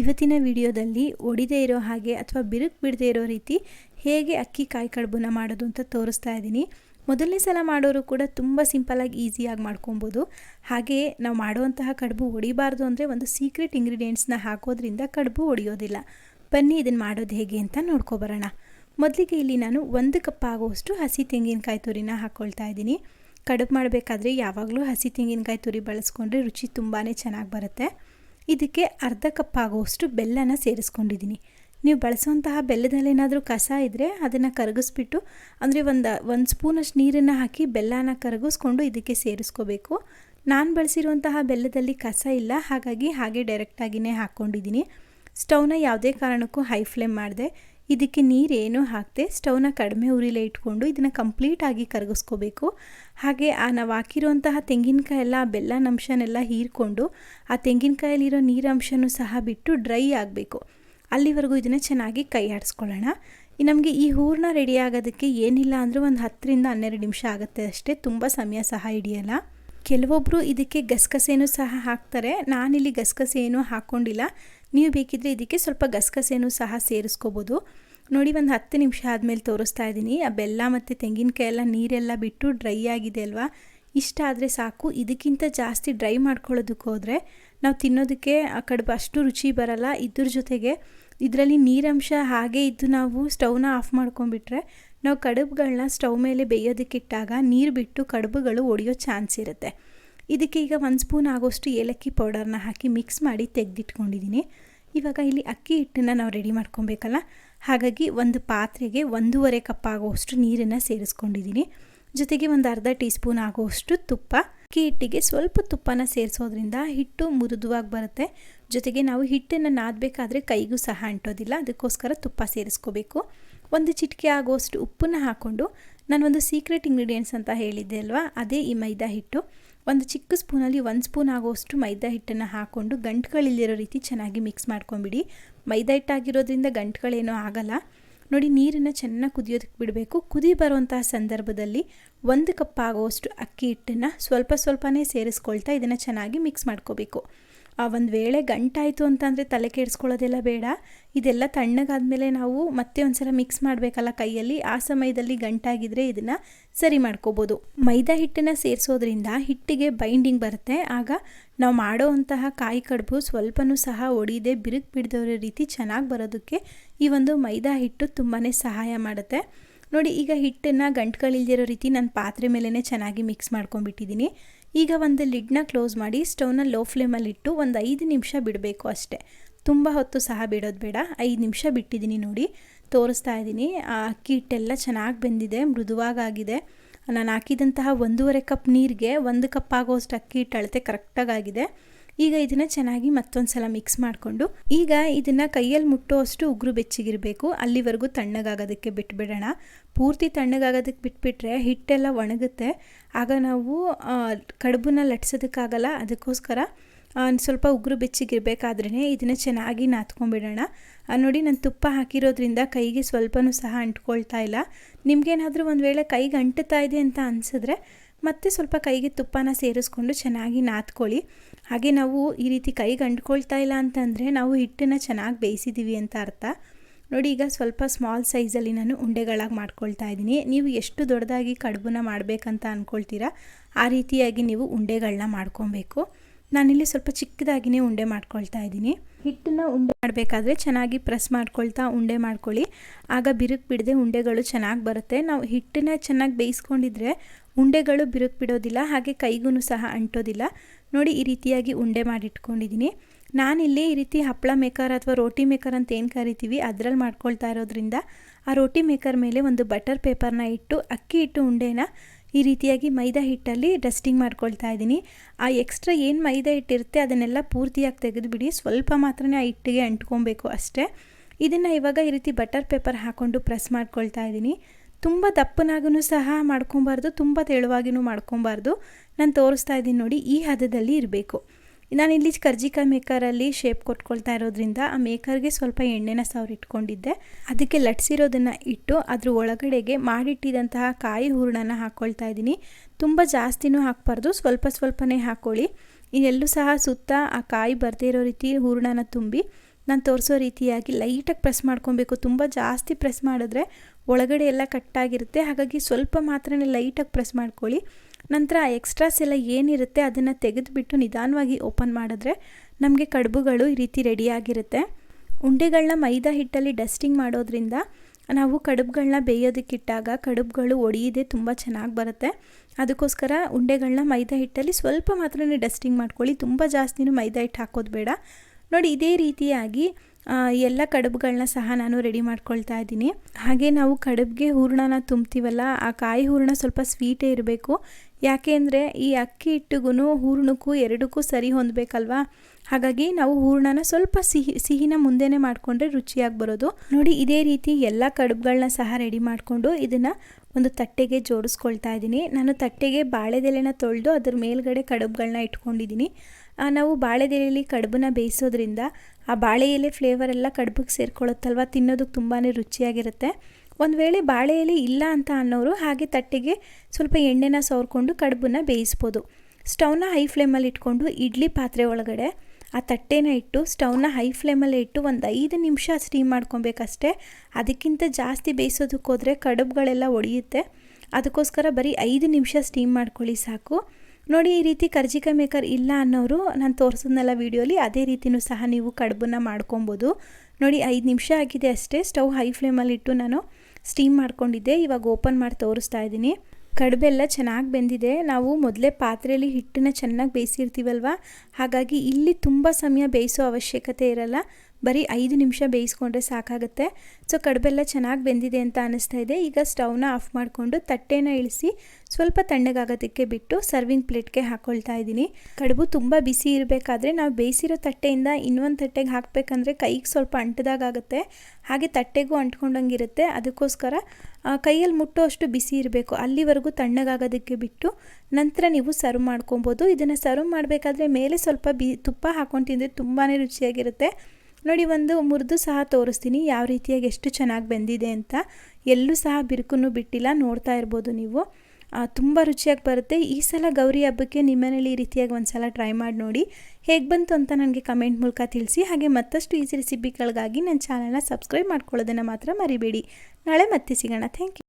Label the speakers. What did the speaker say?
Speaker 1: ಇವತ್ತಿನ ವಿಡಿಯೋದಲ್ಲಿ ಒಡಿದೇ ಇರೋ ಹಾಗೆ ಅಥವಾ ಬಿರುಕು ಬಿಡದೆ ಇರೋ ರೀತಿ ಹೇಗೆ ಅಕ್ಕಿ ಕಾಯಿ ಕಡುಬನ್ನ ಮಾಡೋದು ಅಂತ ತೋರಿಸ್ತಾ ಇದ್ದೀನಿ. ಮೊದಲನೇ ಸಲ ಮಾಡೋರು ಕೂಡ ತುಂಬ ಸಿಂಪಲಾಗಿ ಈಸಿಯಾಗಿ ಮಾಡ್ಕೊಬೋದು. ಹಾಗೆಯೇ ನಾವು ಮಾಡುವಂತಹ ಕಡುಬು ಒಡಿಬಾರ್ದು ಅಂದರೆ ಒಂದು ಸೀಕ್ರೆಟ್ ಇಂಗ್ರೀಡಿಯೆಂಟ್ಸ್ನ ಹಾಕೋದ್ರಿಂದ ಕಡುಬು ಒಡೆಯೋದಿಲ್ಲ. ಬನ್ನಿ ಇದನ್ನು ಮಾಡೋದು ಹೇಗೆ ಅಂತ ನೋಡ್ಕೊಬರೋಣ ಮೊದಲಿಗೆ ಇಲ್ಲಿ ನಾನು ಒಂದು ಕಪ್ ಆಗುವಷ್ಟು ಹಸಿ ತೆಂಗಿನಕಾಯಿ ತುರಿನ ಹಾಕ್ಕೊಳ್ತಾ ಇದ್ದೀನಿ. ಕಡುಬು ಮಾಡಬೇಕಾದ್ರೆ ಯಾವಾಗಲೂ ಹಸಿ ತೆಂಗಿನಕಾಯಿ ತುರಿ ಬಳಸ್ಕೊಂಡ್ರೆ ರುಚಿ ತುಂಬಾ ಚೆನ್ನಾಗಿ ಬರುತ್ತೆ. ಇದಕ್ಕೆ ಅರ್ಧ ಕಪ್ ಆಗುವಷ್ಟು ಬೆಲ್ಲನ ಸೇರಿಸ್ಕೊಂಡಿದ್ದೀನಿ. ನೀವು ಬಳಸುವಂತಹ ಬೆಲ್ಲದಲ್ಲಿ ಏನಾದರೂ ಕಸ ಇದ್ದರೆ ಅದನ್ನು ಕರಗಿಸ್ಬಿಟ್ಟು, ಅಂದರೆ ಒಂದು ಒಂದು ಸ್ಪೂನಷ್ಟು ನೀರನ್ನು ಹಾಕಿ ಬೆಲ್ಲನ ಕರಗಿಸ್ಕೊಂಡು ಇದಕ್ಕೆ ಸೇರಿಸ್ಕೋಬೇಕು. ನಾನು ಬಳಸಿರುವಂತಹ ಬೆಲ್ಲದಲ್ಲಿ ಕಸ ಇಲ್ಲ, ಹಾಗಾಗಿ ಹಾಗೆ ಡೈರೆಕ್ಟಾಗಿಯೇ ಹಾಕ್ಕೊಂಡಿದ್ದೀನಿ ಸ್ಟೌವ್ನ ಯಾವುದೇ ಕಾರಣಕ್ಕೂ ಹೈ ಫ್ಲೇಮ್ ಮಾಡಿದೆ. ಇದಕ್ಕೆ ನೀರೇನು ಹಾಕದೆ ಸ್ಟವ್ನ ಕಡಿಮೆ ಉರಿಲೆ ಇಟ್ಕೊಂಡು ಇದನ್ನು ಕಂಪ್ಲೀಟಾಗಿ ಕರಗಿಸ್ಕೋಬೇಕು. ಹಾಗೆ ಆ ನಾವು ಹಾಕಿರುವಂತಹ ತೆಂಗಿನಕಾಯಿ ಎಲ್ಲ ಬೆಲ್ಲನ ಅಂಶನೆಲ್ಲ ಹೀರ್ಕೊಂಡು ಆ ತೆಂಗಿನಕಾಯಲ್ಲಿರೋ ನೀರಂಶನೂ ಸಹ ಬಿಟ್ಟು ಡ್ರೈ ಆಗಬೇಕು. ಅಲ್ಲಿವರೆಗೂ ಇದನ್ನು ಚೆನ್ನಾಗಿ ಕೈ ಆಡಿಸ್ಕೊಳ್ಳೋಣ. ನಮಗೆ ಈ ಹೂರಣ ರೆಡಿ ಆಗೋದಕ್ಕೆ ಏನಿಲ್ಲ ಅಂದರೂ ಒಂದು ಹತ್ತರಿಂದ ಹನ್ನೆರಡು ನಿಮಿಷ ಆಗುತ್ತೆ ಅಷ್ಟೇ. ತುಂಬ ಸಮಯ ಸಹ ಹಿಡಿಯಲ್ಲ. ಕೆಲವೊಬ್ಬರು ಇದಕ್ಕೆ ಗಸಗಸೆನೂ ಸಹ ಹಾಕ್ತಾರೆ. ನಾನಿಲ್ಲಿ ಗಸಗಸೆ ಏನೂ ಹಾಕ್ಕೊಂಡಿಲ್ಲ ನೀವು ಬೇಕಿದ್ದರೆ ಇದಕ್ಕೆ ಸ್ವಲ್ಪ ಗಸಗಸೆನೂ ಸಹ ಸೇರಿಸ್ಕೋಬೋದು. ನೋಡಿ, ಒಂದು ಹತ್ತು ನಿಮಿಷ ಆದಮೇಲೆ ತೋರಿಸ್ತಾ ಇದ್ದೀನಿ. ಆ ಬೆಲ್ಲ ಮತ್ತು ತೆಂಗಿನಕಾಯಿ ಎಲ್ಲ ನೀರೆಲ್ಲ ಬಿಟ್ಟು ಡ್ರೈ ಆಗಿದೆ ಅಲ್ವಾ? ಇಷ್ಟ ಆದರೆ ಸಾಕು. ಇದಕ್ಕಿಂತ ಜಾಸ್ತಿ ಡ್ರೈ ಮಾಡ್ಕೊಳ್ಳೋದಕ್ಕೆ ಹೋದರೆ ನಾವು ತಿನ್ನೋದಕ್ಕೆ ಆ ಕಡುಬು ಅಷ್ಟು ರುಚಿ ಬರಲ್ಲ. ಇದ್ರ ಜೊತೆಗೆ ಇದರಲ್ಲಿ ನೀರಂಶ ಹಾಗೆ ಇದ್ದು ನಾವು ಸ್ಟವ್ನ ಆಫ್ ಮಾಡ್ಕೊಂಡ್ಬಿಟ್ರೆ ನಾವು ಕಡುಬುಗಳನ್ನ ಸ್ಟವ್ ಮೇಲೆ ಬೇಯೋದಕ್ಕಿಟ್ಟಾಗ ನೀರು ಬಿಟ್ಟು ಕಡುಬುಗಳು ಒಡೆಯೋ ಚಾನ್ಸ್ ಇರುತ್ತೆ. ಇದಕ್ಕೆ ಈಗ ಒಂದು ಸ್ಪೂನ್ ಆಗೋಷ್ಟು ಏಲಕ್ಕಿ ಪೌಡರ್ನ ಹಾಕಿ ಮಿಕ್ಸ್ ಮಾಡಿ ತೆಗೆದಿಟ್ಕೊಂಡಿದ್ದೀನಿ ಇವಾಗ ಇಲ್ಲಿ ಅಕ್ಕಿ ಹಿಟ್ಟನ್ನು ನಾವು ರೆಡಿ ಮಾಡ್ಕೊಬೇಕಲ್ಲ? ಹಾಗಾಗಿ ಒಂದು ಪಾತ್ರೆಗೆ ಒಂದೂವರೆ ಕಪ್ ಆಗೋಷ್ಟು ನೀರನ್ನು ಸೇರಿಸ್ಕೊಂಡಿದ್ದೀನಿ ಜೊತೆಗೆ ಒಂದು ಅರ್ಧ ಟೀ ಸ್ಪೂನ್ ಆಗುವಷ್ಟು ತುಪ್ಪ. ಅಕ್ಕಿ ಹಿಟ್ಟಿಗೆ ಸ್ವಲ್ಪ ತುಪ್ಪನ ಸೇರಿಸೋದ್ರಿಂದ ಹಿಟ್ಟು ಮೃದುವಾಗಿ ಬರುತ್ತೆ. ಜೊತೆಗೆ ನಾವು ಹಿಟ್ಟನ್ನು ನಾದಬೇಕಾದ್ರೆ ಕೈಗೂ ಸಹ ಅಂಟೋದಿಲ್ಲ. ಅದಕ್ಕೋಸ್ಕರ ತುಪ್ಪ ಸೇರಿಸ್ಕೋಬೇಕು. ಒಂದು ಚಿಟಿಕೆ ಆಗುವಷ್ಟು ಉಪ್ಪನ್ನು ಹಾಕ್ಕೊಂಡು ನಾನೊಂದು ಸೀಕ್ರೆಟ್ ಇಂಗ್ರೀಡಿಯೆಂಟ್ಸ್ ಅಂತ ಹೇಳಿದ್ದೆ ಅಲ್ವಾ? ಅದೇ ಈ ಮೈದಾ ಹಿಟ್ಟು. ಒಂದು ಚಿಕ್ಕ ಸ್ಪೂನಲ್ಲಿ ಒಂದು ಸ್ಪೂನ್ ಆಗೋಷ್ಟು ಮೈದಾ ಹಿಟ್ಟನ್ನು ಹಾಕ್ಕೊಂಡು ಗಂಟುಗಳಿಲ್ಲಿರೋ ರೀತಿ ಚೆನ್ನಾಗಿ ಮಿಕ್ಸ್ ಮಾಡ್ಕೊಂಬಿಡಿ. ಮೈದಾ ಹಿಟ್ಟಾಗಿರೋದ್ರಿಂದ ಗಂಟುಗಳೇನೂ ಆಗಲ್ಲ. ನೋಡಿ, ನೀರನ್ನು ಚೆನ್ನಾಗಿ ಕುದಿಯೋದಕ್ಕೆ ಬಿಡಬೇಕು. ಕುದಿ ಬರುವಂತಹ ಸಂದರ್ಭದಲ್ಲಿ ಒಂದು ಕಪ್ ಆಗೋಷ್ಟು ಅಕ್ಕಿ ಹಿಟ್ಟನ್ನು ಸ್ವಲ್ಪ ಸ್ವಲ್ಪನೇ ಸೇರಿಸ್ಕೊಳ್ತಾ ಇದನ್ನು ಚೆನ್ನಾಗಿ ಮಿಕ್ಸ್ ಮಾಡ್ಕೋಬೇಕು. ಒಂದು ವೇಳೆ ಗಂಟಾಯಿತು ಅಂತಂದರೆ ತಲೆ ಕೆಡಿಸ್ಕೊಳ್ಳೋದೆಲ್ಲ ಬೇಡ. ಇದೆಲ್ಲ ತಣ್ಣಗಾದ್ಮೇಲೆ ನಾವು ಮತ್ತೆ ಒಂದ್ಸಲ ಮಿಕ್ಸ್ ಮಾಡಬೇಕಲ್ಲ ಕೈಯಲ್ಲಿ. ಆ ಸಮಯದಲ್ಲಿ ಗಂಟಾಗಿದ್ದರೆ ಇದನ್ನು ಸರಿ ಮಾಡ್ಕೋಬೋದು. ಮೈದಾ ಹಿಟ್ಟನ್ನು ಸೇರಿಸೋದ್ರಿಂದ ಹಿಟ್ಟಿಗೆ ಬೈಂಡಿಂಗ್ ಬರುತ್ತೆ. ಆಗ ನಾವು ಮಾಡೋವಂತಹ ಕಾಯಿ ಕಡುಬು ಸ್ವಲ್ಪನೂ ಸಹ ಒಡಿದೆ. ಬಿರುಕು ಬಿಡದವ್ರ ರೀತಿ ಚೆನ್ನಾಗಿ ಬರೋದಕ್ಕೆ ಈ ಒಂದು ಮೈದಾ ಹಿಟ್ಟು ತುಂಬಾ ಸಹಾಯ ಮಾಡುತ್ತೆ. ನೋಡಿ, ಈಗ ಹಿಟ್ಟನ್ನು ಗಂಟುಗಳಿಲ್ದಿರೋ ರೀತಿ ನಾನು ಪಾತ್ರೆ ಮೇಲೇ ಚೆನ್ನಾಗಿ ಮಿಕ್ಸ್ ಮಾಡ್ಕೊಂಡ್ಬಿಟ್ಟಿದ್ದೀನಿ ಈಗ ಒಂದು ಲಿಡ್ನ ಕ್ಲೋಸ್ ಮಾಡಿ ಸ್ಟವ್ನ ಲೋ ಫ್ಲೇಮಲ್ಲಿಟ್ಟು ಒಂದು ಐದು ನಿಮಿಷ ಬಿಡಬೇಕು ಅಷ್ಟೇ. ತುಂಬ ಹೊತ್ತು ಸಹ ಬಿಡೋದು ಬೇಡ. ಐದು ನಿಮಿಷ ಬಿಟ್ಟಿದ್ದೀನಿ ನೋಡಿ. ತೋರಿಸ್ತಾ ಇದ್ದೀನಿ. ಆ ಅಕ್ಕಿ ಹಿಟ್ಟೆಲ್ಲ ಚೆನ್ನಾಗಿ ಬೆಂದಿದೆ ಮೃದುವಾಗಿದೆ ನಾನು ಹಾಕಿದಂತಹ ಒಂದೂವರೆ ಕಪ್ ನೀರಿಗೆ ಒಂದು ಕಪ್ ಆಗೋಷ್ಟು ಅಕ್ಕಿ ಹಿಟ್ಟು ಅಳತೆ ಕರೆಕ್ಟಾಗಿದೆ ಈಗ ಇದನ್ನು ಚೆನ್ನಾಗಿ ಮತ್ತೊಂದು ಸಲ ಮಿಕ್ಸ್ ಮಾಡಿಕೊಂಡು, ಈಗ ಇದನ್ನು ಕೈಯಲ್ಲಿ ಮುಟ್ಟುವಷ್ಟು ಉಗುರು ಬೆಚ್ಚಗಿರಬೇಕು. ಅಲ್ಲಿವರೆಗೂ ತಣ್ಣಗಾಗೋದಕ್ಕೆ ಬಿಟ್ಬಿಡೋಣ. ಪೂರ್ತಿ ತಣ್ಣಗಾಗೋದಕ್ಕೆ ಬಿಟ್ಬಿಟ್ರೆ ಹಿಟ್ಟೆಲ್ಲ ಒಣಗುತ್ತೆ. ಆಗ ನಾವು ಕಡುಬನ್ನ ಲಟ್ಸೋದಕ್ಕಾಗಲ್ಲ, ಅದಕ್ಕೋಸ್ಕರ ಸ್ವಲ್ಪ ಉಗುರು ಬೆಚ್ಚಗಿರಬೇಕಾದ್ರೇ ಇದನ್ನು ಚೆನ್ನಾಗಿ ನಾತ್ಕೊಂಡ್ಬಿಡೋಣ. ನೋಡಿ ನಾನು ತುಪ್ಪ ಹಾಕಿರೋದ್ರಿಂದ ಕೈಗೆ ಸ್ವಲ್ಪನೂ ಸಹ ಅಂಟ್ಕೊಳ್ತಾ ಇಲ್ಲ. ನಿಮಗೇನಾದರೂ ಒಂದು ವೇಳೆ ಕೈಗೆ ಅಂಟುತ್ತಾ ಇದೆ ಅಂತ ಅನಿಸಿದ್ರೆ ಮತ್ತೆ ಸ್ವಲ್ಪ ಕೈಗೆ ತುಪ್ಪನ ಸೇರಿಸ್ಕೊಂಡು ಚೆನ್ನಾಗಿ ನಾದ್ಕೊಳ್ಳಿ ಹಾಗೆ ನಾವು ಈ ರೀತಿ ಕೈಗೆ ಅಂಟ್ಕೊಳ್ತಾ ಇಲ್ಲ ಅಂತಂದರೆ ನಾವು ಹಿಟ್ಟನ್ನು ಚೆನ್ನಾಗಿ ಬೇಯಿಸಿದ್ದೀವಿ ಅಂತ ಅರ್ಥ. ನೋಡಿ, ಈಗ ಸ್ವಲ್ಪ ಸ್ಮಾಲ್ ಸೈಜಲ್ಲಿ ನಾನು ಉಂಡೆಗಳಾಗಿ ಮಾಡ್ಕೊಳ್ತಾ ಇದ್ದೀನಿ. ನೀವು ಎಷ್ಟು ದೊಡ್ಡದಾಗಿ ಕಡುಬನ್ನ ಮಾಡಬೇಕಂತ ಅಂದ್ಕೊಳ್ತೀರಾ ಆ ರೀತಿಯಾಗಿ ನೀವು ಉಂಡೆಗಳನ್ನ ಮಾಡ್ಕೊಬೇಕು. ನಾನಿಲ್ಲಿ ಸ್ವಲ್ಪ ಚಿಕ್ಕದಾಗಿನೇ ಉಂಡೆ ಮಾಡ್ಕೊಳ್ತಾ ಇದ್ದೀನಿ. ಹಿಟ್ಟನ್ನು ಉಂಡೆ ಮಾಡಬೇಕಾದ್ರೆ ಚೆನ್ನಾಗಿ ಪ್ರೆಸ್ ಮಾಡ್ಕೊಳ್ತಾ ಉಂಡೆ ಮಾಡ್ಕೊಳ್ಳಿ. ಆಗ ಬಿರುಕು ಬಿಡದೆ ಉಂಡೆಗಳು ಚೆನ್ನಾಗಿ ಬರುತ್ತೆ. ನಾವು ಹಿಟ್ಟನ್ನ ಚೆನ್ನಾಗಿ ಬೇಯಿಸ್ಕೊಂಡಿದ್ರೆ ಉಂಡೆಗಳು ಬಿರುಕು ಬಿಡೋದಿಲ್ಲ, ಹಾಗೆ ಕೈಗೂ ಸಹ ಅಂಟೋದಿಲ್ಲ. ನೋಡಿ ಈ ರೀತಿಯಾಗಿ ಉಂಡೆ ಮಾಡಿಟ್ಕೊಂಡಿದ್ದೀನಿ. ನಾನಿಲ್ಲಿ ಈ ರೀತಿ ಹಪ್ಪಳ ಮೇಕರ್ ಅಥವಾ ರೋಟಿ ಮೇಕರ್ ಅಂತ ಏನು ಕರಿತೀವಿ ಅದರಲ್ಲಿ ಮಾಡ್ಕೊಳ್ತಾ ಇರೋದ್ರಿಂದ ಆ ರೋಟಿ ಮೇಕರ್ ಮೇಲೆ ಒಂದು ಬಟರ್ ಪೇಪರ್ನ ಇಟ್ಟು ಅಕ್ಕಿ ಇಟ್ಟು ಉಂಡೆನ ಈ ರೀತಿಯಾಗಿ ಮೈದಾ ಹಿಟ್ಟಲ್ಲಿ ಡಸ್ಟಿಂಗ್ ಮಾಡ್ಕೊಳ್ತಾ ಇದ್ದೀನಿ. ಆ ಎಕ್ಸ್ಟ್ರಾ ಏನು ಮೈದಾ ಹಿಟ್ಟಿರುತ್ತೆ ಅದನ್ನೆಲ್ಲ ಪೂರ್ತಿಯಾಗಿ ತೆಗೆದುಬಿಡಿ ಸ್ವಲ್ಪ ಮಾತ್ರನೇ ಆ ಹಿಟ್ಟಿಗೆ ಅಂಟ್ಕೊಬೇಕು ಅಷ್ಟೇ. ಇದನ್ನು ಇವಾಗ ಈ ರೀತಿ ಬಟರ್ ಪೇಪರ್ ಹಾಕ್ಕೊಂಡು ಪ್ರೆಸ್ ಮಾಡ್ಕೊಳ್ತಾ ಇದ್ದೀನಿ. ತುಂಬ ದಪ್ಪನಾಗೂ ಸಹ ಮಾಡ್ಕೊಬಾರ್ದು ತುಂಬ ತೆಳುವಾಗಿನೂ ಮಾಡ್ಕೊಬಾರ್ದು ನಾನು ತೋರಿಸ್ತಾ ಇದ್ದೀನಿ ನೋಡಿ, ಈ ಹದದಲ್ಲಿ ಇರಬೇಕು. ನಾನಿಲ್ಲಿ ಕರ್ಜಿಕಾಯಿ ಮೇಕರಲ್ಲಿ ಶೇಪ್ ಕೊಟ್ಕೊಳ್ತಾ ಇರೋದ್ರಿಂದ ಆ ಮೇಕರ್ಗೆ ಸ್ವಲ್ಪ ಎಣ್ಣೆನ ಇಟ್ಕೊಂಡಿದ್ದೆ. ಅದಕ್ಕೆ ಲಟ್ಸಿರೋದನ್ನು ಇಟ್ಟು ಅದ್ರ ಒಳಗಡೆಗೆ ಮಾಡಿಟ್ಟಿದಂತಹ ಕಾಯಿ ಹೂರಣನ ಹಾಕ್ಕೊಳ್ತಾ ಇದ್ದೀನಿ. ತುಂಬ ಜಾಸ್ತಿನೂ ಹಾಕ್ಬಾರ್ದು, ಸ್ವಲ್ಪ ಸ್ವಲ್ಪನೇ ಹಾಕ್ಕೊಳ್ಳಿ ಎಲ್ಲೂ ಸಹ ಸುತ್ತ ಆ ಕಾಯಿ ಬರದೇ ಇರೋ ರೀತಿ ಹೂರಣನ ತುಂಬಿ ನಾನು ತೋರಿಸೋ ರೀತಿಯಾಗಿ ಲೈಟಾಗಿ ಪ್ರೆಸ್ ಮಾಡ್ಕೊಬೇಕು. ತುಂಬ ಜಾಸ್ತಿ ಪ್ರೆಸ್ ಮಾಡಿದ್ರೆ ಒಳಗಡೆ ಎಲ್ಲ ಕಟ್ಟಾಗಿರುತ್ತೆ ಹಾಗಾಗಿ ಸ್ವಲ್ಪ ಮಾತ್ರನೇ ಲೈಟಾಗಿ ಪ್ರೆಸ್ ಮಾಡ್ಕೊಳ್ಳಿ. ನಂತರ ಎಕ್ಸ್ಟ್ರಾಸ್ ಎಲ್ಲ ಏನಿರುತ್ತೆ ಅದನ್ನು ತೆಗೆದುಬಿಟ್ಟು ನಿಧಾನವಾಗಿ ಓಪನ್ ಮಾಡಿದ್ರೆ ನಮಗೆ ಕಡುಬುಗಳು ಈ ರೀತಿ ರೆಡಿಯಾಗಿರುತ್ತೆ ಉಂಡೆಗಳನ್ನ ಮೈದಾ ಹಿಟ್ಟಲ್ಲಿ ಡಸ್ಟಿಂಗ್ ಮಾಡೋದ್ರಿಂದ ನಾವು ಕಡುಬುಗಳನ್ನ ಬೇಯೋದಕ್ಕಿಟ್ಟಾಗ ಕಡುಬುಗಳು ಒಡೆಯದೆ ತುಂಬ ಚೆನ್ನಾಗಿ ಬರುತ್ತೆ. ಅದಕ್ಕೋಸ್ಕರ ಉಂಡೆಗಳನ್ನ ಮೈದಾ ಹಿಟ್ಟಲ್ಲಿ ಸ್ವಲ್ಪ ಮಾತ್ರನೇ ಡಸ್ಟಿಂಗ್ ಮಾಡ್ಕೊಳ್ಳಿ. ತುಂಬ ಜಾಸ್ತಿನೂ ಮೈದಾ ಹಿಟ್ಟು ಹಾಕೋದು ಬೇಡ. ನೋಡಿ, ಇದೇ ರೀತಿಯಾಗಿ ಎಲ್ಲ ಕಡುಬುಗಳನ್ನ ಸಹ ನಾನು ರೆಡಿ ಮಾಡ್ಕೊಳ್ತಾ ಇದ್ದೀನಿ. ಹಾಗೆ ನಾವು ಕಡುಬಿಗೆ ಹೂರಣನ ತುಂಬ್ತೀವಲ್ಲ, ಆ ಕಾಯಿ ಹೂರಣ ಸ್ವಲ್ಪ ಸ್ವೀಟೇ ಇರಬೇಕು. ಯಾಕೆ ಅಂದರೆ ಈ ಅಕ್ಕಿ ಹಿಟ್ಟಿಗೂ ಹೂರಣಕ್ಕೂ ಎರಡಕ್ಕೂ ಸರಿ ಹೊಂದಬೇಕಲ್ವಾ? ಹಾಗಾಗಿ ನಾವು ಹೂರಣನ ಸ್ವಲ್ಪ ಸಿಹಿ, ಸಿಹಿನ ಮುಂದೆನೇ ಮಾಡಿಕೊಂಡ್ರೆ ರುಚಿಯಾಗಿ ಬರೋದು. ನೋಡಿ, ಇದೇ ರೀತಿ ಎಲ್ಲ ಕಡುಬುಗಳನ್ನ ಸಹ ರೆಡಿ ಮಾಡಿಕೊಂಡು ಇದನ್ನು ಒಂದು ತಟ್ಟೆಗೆ ಜೋಡಿಸ್ಕೊಳ್ತಾ ಇದ್ದೀನಿ. ನಾನು ತಟ್ಟೆಗೆ ಬಾಳೆದೆಲೆನ ತೊಳೆದು ಅದ್ರ ಮೇಲ್ಗಡೆ ಕಡುಬುಗಳನ್ನ ಇಟ್ಕೊಂಡಿದ್ದೀನಿ. ನಾವು ಬಾಳೆದೆಲೆಯಲ್ಲಿ ಕಡುಬನ್ನ ಬೇಯಿಸೋದ್ರಿಂದ ಆ ಬಾಳೆ ಎಲೆ ಫ್ಲೇವರ್ ಎಲ್ಲ ಕಡುಬಿಗೆ ಸೇರ್ಕೊಳ್ಳುತ್ತಲ್ವ? ತಿನ್ನೋದಕ್ಕೆ ತುಂಬಾ ರುಚಿಯಾಗಿರುತ್ತೆ. ಒಂದು ವೇಳೆ ಬಾಳೆ ಎಲೆ ಇಲ್ಲ ಅಂತ ಅನ್ನೋರು ಹಾಗೆ ತಟ್ಟೆಗೆ ಸ್ವಲ್ಪ ಎಣ್ಣೆನ ಸವರ್ಕೊಂಡು ಕಡುಬನ್ನ ಬೇಯಿಸ್ಬೋದು. ಸ್ಟವ್ನ ಹೈ ಫ್ಲೇಮಲ್ಲಿ ಇಟ್ಕೊಂಡು ಇಡ್ಲಿ ಪಾತ್ರೆ ಒಳಗಡೆ ಆ ತಟ್ಟೆನ ಇಟ್ಟು, ಸ್ಟವ್ನ ಹೈ ಫ್ಲೇಮಲ್ಲೇ ಇಟ್ಟು ಒಂದು ಐದು ನಿಮಿಷ ಸ್ಟೀಮ್ ಮಾಡ್ಕೊಬೇಕಷ್ಟೇ. ಅದಕ್ಕಿಂತ ಜಾಸ್ತಿ ಬೇಯಿಸೋದಕ್ಕೆ ಹೋದರೆ ಕಡುಬುಗಳೆಲ್ಲ ಒಡೆಯುತ್ತೆ. ಅದಕ್ಕೋಸ್ಕರ ಬರೀ ಐದು ನಿಮಿಷ ಸ್ಟೀಮ್ ಮಾಡ್ಕೊಳ್ಳಿ ಸಾಕು. ನೋಡಿ, ಈ ರೀತಿ ಕರ್ಜಿಕಾಯಿ ಮೇಕರ್ ಇಲ್ಲ ಅನ್ನೋರು ನಾನು ತೋರಿಸಿದ್ನಲ್ಲ ವೀಡಿಯೋಲಿ ಅದೇ ರೀತಿಯೂ ಸಹ ನೀವು ಕಡುಬನ್ನು ಮಾಡ್ಕೊಬೋದು. ನೋಡಿ, ಐದು ನಿಮಿಷ ಆಗಿದೆ ಅಷ್ಟೇ. ಸ್ಟವ್ ಹೈ ಫ್ಲೇಮಲ್ಲಿಟ್ಟು ನಾನು ಸ್ಟೀಮ್ ಮಾಡ್ಕೊಂಡಿದ್ದೆ. ಇವಾಗ ಓಪನ್ ಮಾಡಿ ತೋರಿಸ್ತಾ ಇದ್ದೀನಿ. ಕಡುಬೆಲ್ಲ ಚೆನ್ನಾಗಿ ಬೆಂದಿದೆ. ನಾವು ಮೊದಲೇ ಪಾತ್ರೆಯಲ್ಲಿ ಹಿಟ್ಟನ್ನ ಚೆನ್ನಾಗಿ ಬೇಯಿಸಿರ್ತೀವಲ್ವ? ಹಾಗಾಗಿ ಇಲ್ಲಿ ತುಂಬ ಸಮಯ ಬೇಯಿಸೋ ಅವಶ್ಯಕತೆ ಇರಲ್ಲ. ಬರೀ ಐದು ನಿಮಿಷ ಬೇಯಿಸ್ಕೊಂಡ್ರೆ ಸಾಕಾಗುತ್ತೆ. ಸೊ ಕಡುಬೆಲ್ಲ ಚೆನ್ನಾಗಿ ಬೆಂದಿದೆ ಅಂತ ಅನ್ನಿಸ್ತಾ ಇದೆ. ಈಗ ಸ್ಟವ್ನ ಆಫ್ ಮಾಡಿಕೊಂಡು ತಟ್ಟೆನ ಇಳಿಸಿ ಸ್ವಲ್ಪ ತಣ್ಣಗಾಗೋದಕ್ಕೆ ಬಿಟ್ಟು ಸರ್ವಿಂಗ್ ಪ್ಲೇಟ್ಗೆ ಹಾಕ್ಕೊಳ್ತಾ ಇದ್ದೀನಿ. ಕಡುಬು ತುಂಬ ಬಿಸಿ ಇರಬೇಕಾದ್ರೆ ನಾವು ಬೇಯಿಸಿರೋ ತಟ್ಟೆಯಿಂದ ಇನ್ನೊಂದು ತಟ್ಟೆಗೆ ಹಾಕಬೇಕಂದ್ರೆ ಕೈಗೆ ಸ್ವಲ್ಪ ಅಂಟದಾಗುತ್ತೆ ಹಾಗೆ ತಟ್ಟೆಗೂ ಅಂಟ್ಕೊಂಡಂಗಿರುತ್ತೆ. ಅದಕ್ಕೋಸ್ಕರ ಕೈಯಲ್ಲಿ ಮುಟ್ಟೋ ಅಷ್ಟು ಬಿಸಿ ಇರಬೇಕು. ಅಲ್ಲಿವರೆಗೂ ತಣ್ಣಗಾಗೋದಕ್ಕೆ ಬಿಟ್ಟು ನಂತರ ನೀವು ಸರ್ವ್ ಮಾಡ್ಕೊಬೋದು. ಇದನ್ನು ಸರ್ವ್ ಮಾಡಬೇಕಾದ್ರೆ ಮೇಲೆ ಸ್ವಲ್ಪ ಬಿ, ತುಪ್ಪ ಹಾಕೊಂಡು ತಿಂದರೆ ತುಂಬಾ ರುಚಿಯಾಗಿರುತ್ತೆ. ನೋಡಿ, ಒಂದು ಮುರಿದು ಸಹ ತೋರಿಸ್ತೀನಿ. ಯಾವ ರೀತಿಯಾಗಿ ಎಷ್ಟು ಚೆನ್ನಾಗಿ ಬೆಂದಿದೆ ಅಂತ. ಎಲ್ಲೂ ಸಹ ಬಿರುಕನ್ನು ಬಿಟ್ಟಿಲ್ಲ, ನೋಡ್ತಾ ಇರ್ಬೋದು ನೀವು. ತುಂಬ ರುಚಿಯಾಗಿ ಬರುತ್ತೆ. ಈ ಸಲ ಗೌರಿ ಹಬ್ಬಕ್ಕೆ ನಿಮ್ಮನೇಲಿ ಈ ರೀತಿಯಾಗಿ ಒಂದು ಸಲ ಟ್ರೈ ಮಾಡಿ ನೋಡಿ. ಹೇಗೆ ಬಂತು ಅಂತ ನನಗೆ ಕಮೆಂಟ್ ಮೂಲಕ ತಿಳಿಸಿ. ಹಾಗೆ ಮತ್ತಷ್ಟು ಈಸಿ ರೆಸಿಪಿಗಳಿಗಾಗಿ ನನ್ನ ಚಾನಲ್ನ ಸಬ್ಸ್ಕ್ರೈಬ್ ಮಾಡ್ಕೊಳ್ಳೋದನ್ನು ಮಾತ್ರ ಮರಿಬೇಡಿ. ನಾಳೆ ಮತ್ತೆ ಸಿಗೋಣ. Thank you.